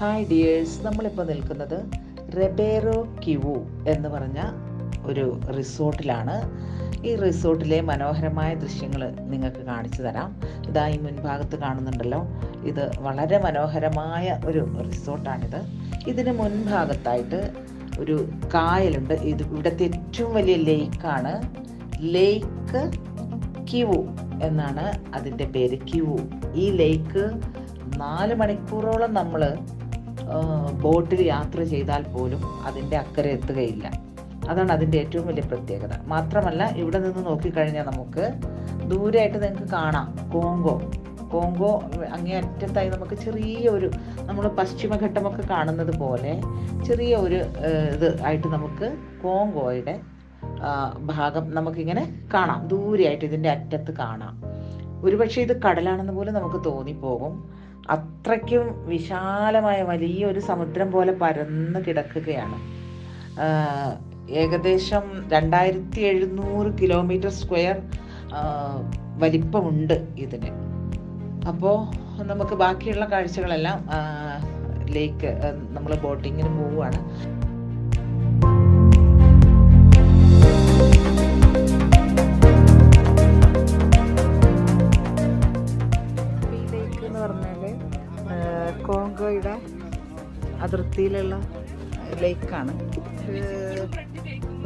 Hi dears നമ്മളിപ്പോൾ നിൽക്കുന്നത് റെബേറോ Kivu എന്ന് പറഞ്ഞ ഒരു റിസോർട്ടിലാണ്. ഈ റിസോർട്ടിലെ മനോഹരമായ ദൃശ്യങ്ങൾ നിങ്ങൾക്ക് കാണിച്ചു തരാം. ഇതാ ഈ മുൻഭാഗത്ത് കാണുന്നുണ്ടല്ലോ. ഇത് വളരെ മനോഹരമായ ഒരു റിസോർട്ടാണിത്. ഇതിന് മുൻഭാഗത്തായിട്ട് ഒരു കായലുണ്ട്. ഇത് ഇവിടുത്തെ ഏറ്റവും വലിയ ലേക്കാണ്. ലേക്ക് കിവു എന്നാണ് അതിന്റെ പേര്. കിവു. ഈ ലേക്ക് നാല് മണിക്കൂറോളം നമ്മൾ ബോട്ടിൽ യാത്ര ചെയ്താൽ പോലും അതിന്റെ അക്കരെ എത്തുകയില്ല. അതാണ് അതിന്റെ ഏറ്റവും വലിയ പ്രത്യേകത. മാത്രമല്ല ഇവിടെ നിന്ന് നോക്കിക്കഴിഞ്ഞാൽ നമുക്ക് ദൂരെയായിട്ട് നിങ്ങൾക്ക് കാണാം കോങ്കോ. കോങ്കോ അങ്ങേ അറ്റത്തായി നമുക്ക് ചെറിയ ഒരു നമ്മൾ പശ്ചിമഘട്ടമൊക്കെ കാണുന്നത് പോലെ ചെറിയ ഒരു ഇത് ആയിട്ട് നമുക്ക് കോങ്കോയുടെ ഭാഗം നമുക്കിങ്ങനെ കാണാം. ദൂരെയായിട്ട് ഇതിന്റെ അറ്റത്ത് കാണാം. ഒരുപക്ഷെ ഇത് കടലാണെന്ന് പോലും നമുക്ക് തോന്നിപ്പോകും. അത്രയ്ക്കും വിശാലമായ വലിയൊരു സമുദ്രം പോലെ പരന്ന് കിടക്കുകയാണ്. ഏകദേശം രണ്ടായിരത്തി എഴുന്നൂറ് കിലോമീറ്റർ സ്ക്വയർ വലിപ്പമുണ്ട് ഇതിന്. അപ്പോൾ നമുക്ക് ബാക്കിയുള്ള കാഴ്ചകളെല്ലാം ലേക്ക് നമ്മൾ ബോട്ടിങ്ങിന് പോവുകയാണ്. കോങ്കോയുടെ അതിർത്തിയിലുള്ള ലേക്കാണ്.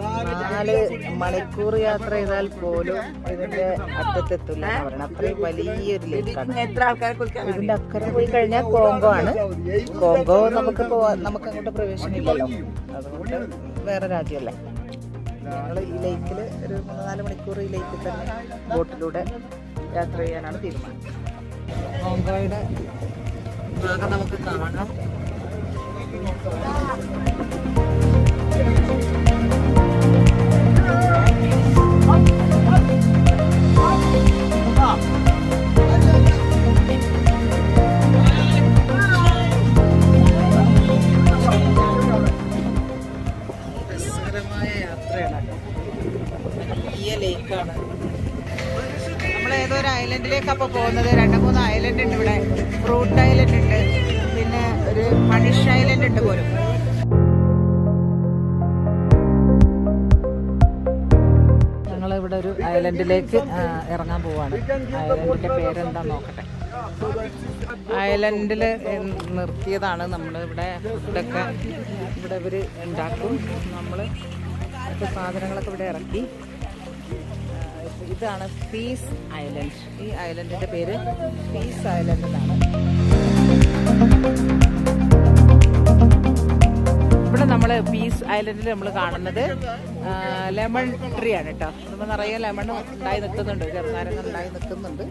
നാല് മണിക്കൂർ യാത്ര ചെയ്താൽ പോലും ഇതിന്റെ അറ്റത്തെത്തില്ല എന്ന് പറയണം അത്രയും വലിയൊരു ലേക്കാണ്. ഇതിന്റെ അക്കരെ പോയി കഴിഞ്ഞാൽ കോങ്കോ ആണ്. കോങ്കോ നമുക്ക് പോവാ നമുക്ക് അങ്ങോട്ട് പ്രവേശനമില്ലല്ലോ. അതുകൊണ്ട് വേറെ രാജ്യമല്ലേ. ഞങ്ങൾ ഈ ലേക്കിൽ ഒരു മൂന്ന് നാല് മണിക്കൂർ ഈ ലേക്കിൽ തന്നെ ബോട്ടിലൂടെ യാത്ര ചെയ്യാനാണ് തീരുമാനം. കോങ്കോയുടെ ഭാഗം നമുക്ക് കാണാം രസകരമായ ഏതോ ഒരു ഐലൻഡിലേക്ക് അപ്പോൾ പോകുന്നത്. രണ്ട് മൂന്ന് ഐലൻഡ് ഉണ്ട് ഇവിടെ. ഫ്രൂട്ട് ഐലൻഡ് ഉണ്ട്. പിന്നെ ഒരു മണിഷ് ഐലൻഡ് ഉണ്ട് പോലും. ഇവിടെ ഒരു ഐലൻഡിലേക്ക് ഇറങ്ങാൻ പോവാണ്. ഐലൻഡിന്റെ പേരെന്താ നോക്കട്ടെ. ഐലൻഡിൽ നിർത്തിയതാണ് നമ്മൾ ഇവിടെ ഇതൊക്കെ ഇവിടെ ഇവർ ഉണ്ടാക്കും. നമ്മൾ സാധനങ്ങളൊക്കെ ഇവിടെ ഇറക്കി. ഇതാണ് പീസ് ഐലൻഡ്. ഈ ഐലൻഡിന്റെ പേര് പീസ് ഐലൻഡ് എന്നാണ്. ഇവിടെ നമ്മൾ പീസ് ഐലൻഡിൽ നമ്മൾ കാണുന്നത് ലെമൺ ട്രീ ആണ് കേട്ടോ. നമ്മൾ നിറയെ ലെമൺ ഉണ്ടായി നിൽക്കുന്നുണ്ട് ചെറുനാരങ്ങ ഉണ്ടായി നിൽക്കുന്നുണ്ട്.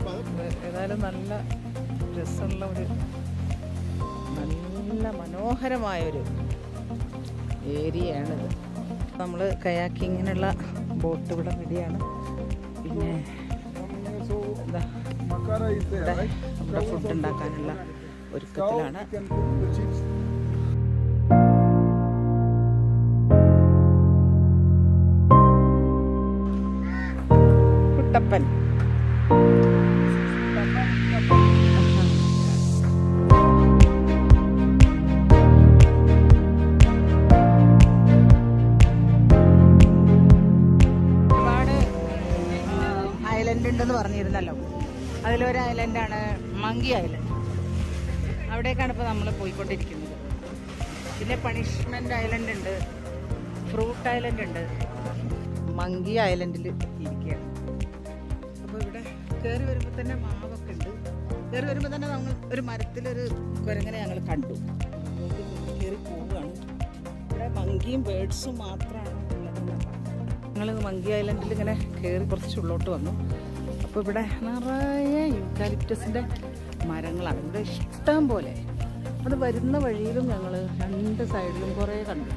ഏതായാലും നല്ല രസമുള്ള ഒരു നല്ല മനോഹരമായൊരു ഏരിയയാണിത്. നമ്മൾ കയാക്കിങ്ങിനുള്ള ബോട്ട് ഇവിടെ റെഡിയാണ്. ഇവിടെ നമ്മുടെ ഫുഡ് ഉണ്ടാക്കാനുള്ള ഒരുക്കത്തിലാണ്. കുട്ടപ്പൻ ഉണ്ടെന്ന് അതിലൊരു ഐലൻഡാണ് മങ്കി ഐലൻഡ് അവിടേക്കാണ് ഇപ്പോൾ നമ്മൾ പോയിക്കൊണ്ടിരിക്കുന്നത്. പിന്നെ പണിഷ്മെന്റ് ഐലൻഡ് ഉണ്ട്. ഫ്രൂട്ട് ഐലൻഡ് ഉണ്ട്. മങ്കി ഐലൻഡിൽ എത്തിയിരിക്കുകയാണ് അപ്പോൾ ഇവിടെ കയറി വരുമ്പോൾ തന്നെ മാവൊക്കെ ഉണ്ട്. കയറി വരുമ്പോൾ തന്നെ നമ്മൾ ഒരു മരത്തിലൊരു കുരങ്ങനെ ഞങ്ങൾ കണ്ടു. കയറി പോവുകയാണ്. ഇവിടെ മങ്കിയും ബേഡ്സും മാത്രമാണ് ഞങ്ങൾ മങ്കി ഐലൻഡിൽ ഇങ്ങനെ കയറി കുറച്ച് ഉള്ളോട്ട് വന്നു. അപ്പോൾ ഇവിടെ നിറയെ യൂക്കാലിപ്റ്റസിന്റെ മരങ്ങളാണ്. ഇവിടെ ഇഷ്ടം പോലെ. അത് വരുന്ന വഴിയിലും ഞങ്ങൾ രണ്ട് സൈഡിലും കുറേ കണ്ടു.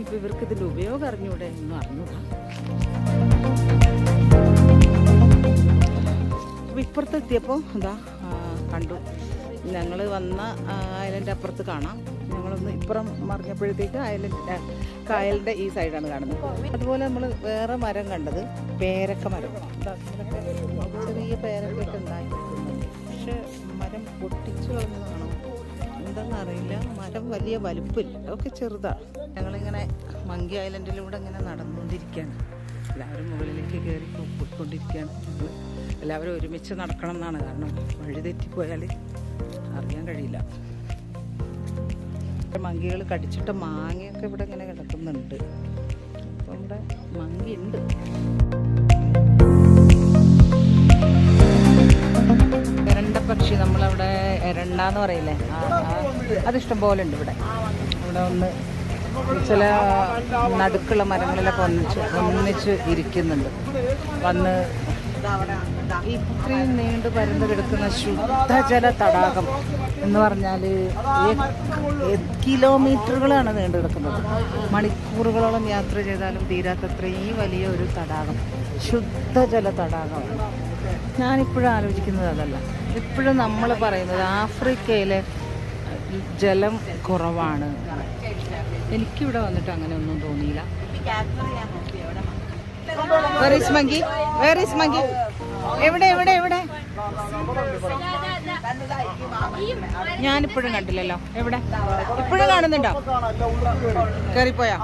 ഇപ്പോൾ ഇവർക്ക് ഇതിന്റെ ഉപയോഗം അറിഞ്ഞൂടെ എന്ന് അറിഞ്ഞൂടാ. അപ്പോൾ ഇപ്പുറത്തെത്തിയപ്പോൾ എന്താ കണ്ടു. ഞങ്ങൾ വന്ന ഐലൻഡ് അപ്പുറത്ത് കാണാം. ഞങ്ങളൊന്ന് ഇപ്പുറം മറിഞ്ഞപ്പോഴത്തേക്ക് ഐലൻഡ് കായലിന്റെ ഈ സൈഡാണ് കാണുന്നത്. അതുപോലെ നമ്മൾ വേറെ മരം കണ്ടത് പേരക്ക മരം. ചെറിയ പേരക്കൊക്കെ ഉണ്ടായി നിൽക്കുന്നുണ്ട് പക്ഷെ മരം പൊട്ടിച്ചു കളഞ്ഞതാണോ? എന്താണെന്നറിയില്ല മരം വലിയ വലുപ്പില്ല. അതൊക്കെ ചെറുതാണ് ഞങ്ങളിങ്ങനെ മങ്കി ഐലൻഡിലൂടെ ഇങ്ങനെ നടന്നുകൊണ്ടിരിക്കുകയാണ്. എല്ലാവരും മുകളിലേക്ക് കയറി പോയിക്കൊണ്ടിരിക്കുകയാണ്. ഞങ്ങൾ എല്ലാവരും ഒരുമിച്ച് നടക്കണം എന്നാണ്. കാരണം വഴി തെറ്റിപ്പോയാൽ അറിയാൻ കഴിയില്ല. മങ്കികൾ കടിച്ചിട്ട് മാങ്ങയൊക്കെ ഇവിടെ ഇങ്ങനെ കിടക്കുന്നുണ്ട്. അപ്പം ഇവിടെ മങ്കി ഉണ്ട് എരണ്ട പക്ഷി നമ്മളവിടെ എരണ്ട എന്ന് പറയില്ലേ അതിഷ്ടം പോലെ ഉണ്ട് ഇവിടെ. ഇവിടെ ഒന്ന് ചില നടുക്കുള്ള മരങ്ങളിലൊക്കെ ഒന്നിച്ച് ഒന്നിച്ച് ഇരിക്കുന്നുണ്ട്. വന്ന് ഇത്രയും നീണ്ടു പരന്നു കിടക്കുന്ന ശുദ്ധജല തടാകം എന്ന് പറഞ്ഞാൽ കിലോമീറ്ററുകളാണ് നീണ്ടു കിടക്കുന്നത് മണിക്കൂറുകളോളം യാത്ര ചെയ്താലും തീരാത്തത്രയും വലിയ ഒരു തടാകം. ശുദ്ധജല തടാകമാണ്. ഞാനിപ്പോഴും ആലോചിക്കുന്നത് അതല്ല. ഇപ്പോഴും നമ്മൾ പറയുന്നത് ആഫ്രിക്കയിലെ ജലം കുറവാണ്. എനിക്കിവിടെ വന്നിട്ട് അങ്ങനെ ഒന്നും തോന്നിയില്ല. Where is monkey? Where? എവിടെ എവിടെ എവിടെ? ഞാനിപ്പോഴും കണ്ടില്ലല്ലോ. എവിടെ? ഇപ്പോഴും കാണുന്നുണ്ടോ? കേറിപ്പോയാ?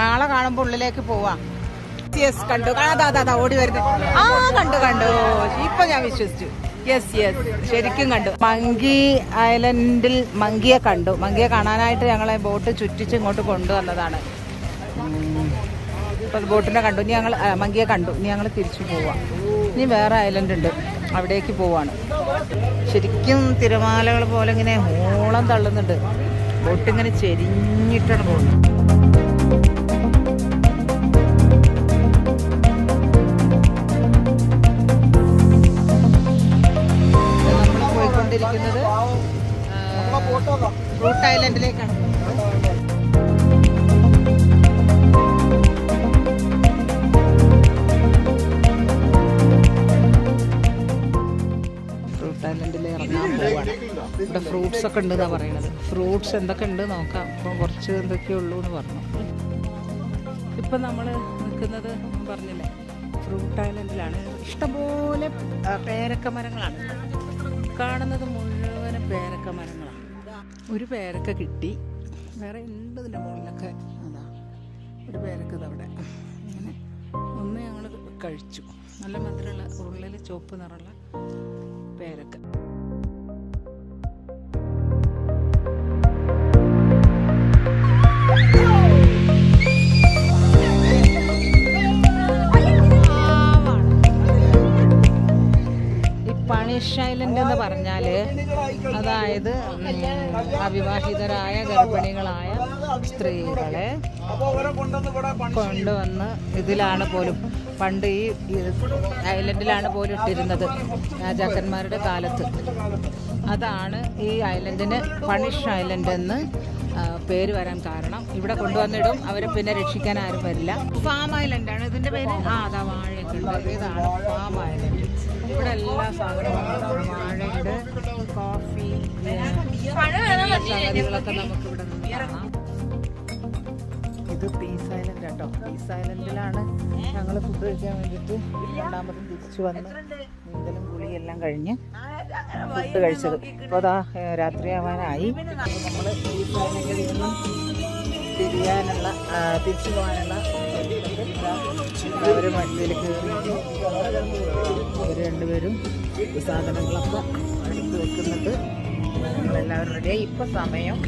നാളെ കാണുമ്പോ ഉള്ളിലേക്ക് പോവാ. യെസ് കണ്ടു. അതാ അതാ ഓടി വരുന്നത് ആ കണ്ടു കണ്ടു. ഇപ്പൊ ഞാൻ വിശ്വസിച്ചു. യെസ് യെസ് ശരിക്കും കണ്ടു. മങ്കി ഐലൻഡിൽ മങ്കിയെ കണ്ടു. മങ്കിയെ കാണാനായിട്ട് ഞങ്ങളെ ബോട്ട് ചുറ്റിച്ച് ഇങ്ങോട്ട് കൊണ്ടുവന്നതാണ്. ഇപ്പൊ ബോട്ടിനെ കണ്ടു. ഇനി ഞങ്ങൾ മങ്കിയെ കണ്ടു. ഇനി ഞങ്ങൾ തിരിച്ചു പോവാം. ഇനി വേറെ ഐലൻഡ് ഉണ്ട്. അവിടേക്ക് പോവാണ്. ശരിക്കും തിരമാലകൾ പോലെ ഇങ്ങനെ ഓളം തള്ളുന്നുണ്ട്. ബോട്ടിങ്ങനെ ചെരിഞ്ഞിട്ടാണ് പോകുന്നത്. നമ്മൾ പോയിക്കൊണ്ടിരിക്കുന്നത് ഫ്രൂട്ട് ഐലൻഡിലേക്കാണ് ഐലൻഡിൽ ഇറങ്ങാൻ പോവാണ്. ഇവിടെ ഫ്രൂട്ട്സ് ഒക്കെ ഉണ്ടെന്നാണ് പറയണത്. ഫ്രൂട്ട്സ് എന്തൊക്കെ ഉണ്ട് നോക്കാം. അപ്പോൾ കുറച്ച് എന്തൊക്കെ ഉള്ളൂ എന്ന് പറഞ്ഞു. ഇപ്പം നമ്മൾ നിൽക്കുന്നത് പറഞ്ഞില്ലേ? ഫ്രൂട്ട് ഐലൻഡിലാണ് ഇഷ്ടംപോലെ പേരക്ക മരങ്ങളാണ്. കാണുന്നത് മുഴുവനും പേരക്ക മരങ്ങളാണ്. ഒരു പേരക്ക കിട്ടി. വേറെ ഉണ്ട് ഇതിന്റെ മുകളിലൊക്കെ. അതാ. ഒരു പേരക്ക ഇതവിടെ അങ്ങനെ ഒന്ന് ഞങ്ങൾ കഴിച്ചു. നല്ല മധുരമുള്ള ഉള്ളിൽ ചുവപ്പ് നിറമുള്ള പേരക്ക. ഐലൻഡ് എന്ന് പറഞ്ഞാൽ അതായത് അവിവാഹിതരായ ഗർഭിണികളായ സ്ത്രീകളെ കൊണ്ടുവന്ന് ഇതിലാണ് പോലും പണ്ട് ഈ ഐലൻഡിലാണ് പോലും ഇട്ടിരുന്നത് രാജാക്കന്മാരുടെ കാലത്ത്. അതാണ് ഈ ഐലൻഡിന് പണിഷ് ഐലൻഡ് എന്ന് പേര് വരാൻ കാരണം. ഇവിടെ കൊണ്ടുവന്നിടും അവരെ പിന്നെ രക്ഷിക്കാൻ ആരും വരില്ല. ഫാം ഐലൻഡാണ് ഇതിന്റെ പേര്? ആ അതാ വാഴയൊക്കെ ഇതാണ് ഫാം ഐലൻഡ്. സാധനങ്ങളും വാഴയുണ്ട് കോഫി സംഗതികളൊക്കെ നമുക്ക് ഇവിടെ കാണാം. ഇത് പീസ് ഐലൻഡ് കേട്ടോ പീസ് ഐലൻഡിലാണ് ഞങ്ങൾ ഫുഡ് കഴിക്കാൻ വേണ്ടിയിട്ട് രണ്ടാമതും തിരിച്ചു വന്ന് നീന്തലും കുളിയെല്ലാം കഴിഞ്ഞ് ഫുഡ് കഴിച്ചത്. ഇപ്പോൾ അതാ രാത്രിയാവാനായി. നമ്മൾ പീസ് ഐലൻഡിൽ നിന്നും തിരിയാനുള്ള തിരിച്ചു പോകാനുള്ള അവർ വണ്ടിയിൽ കയറി അവർ രണ്ടുപേരും സാധനങ്ങളൊക്കെ എടുത്ത് വെക്കുന്നുണ്ട് നമ്മളെല്ലാവരും റെഡിയായി ഇപ്പം സമയം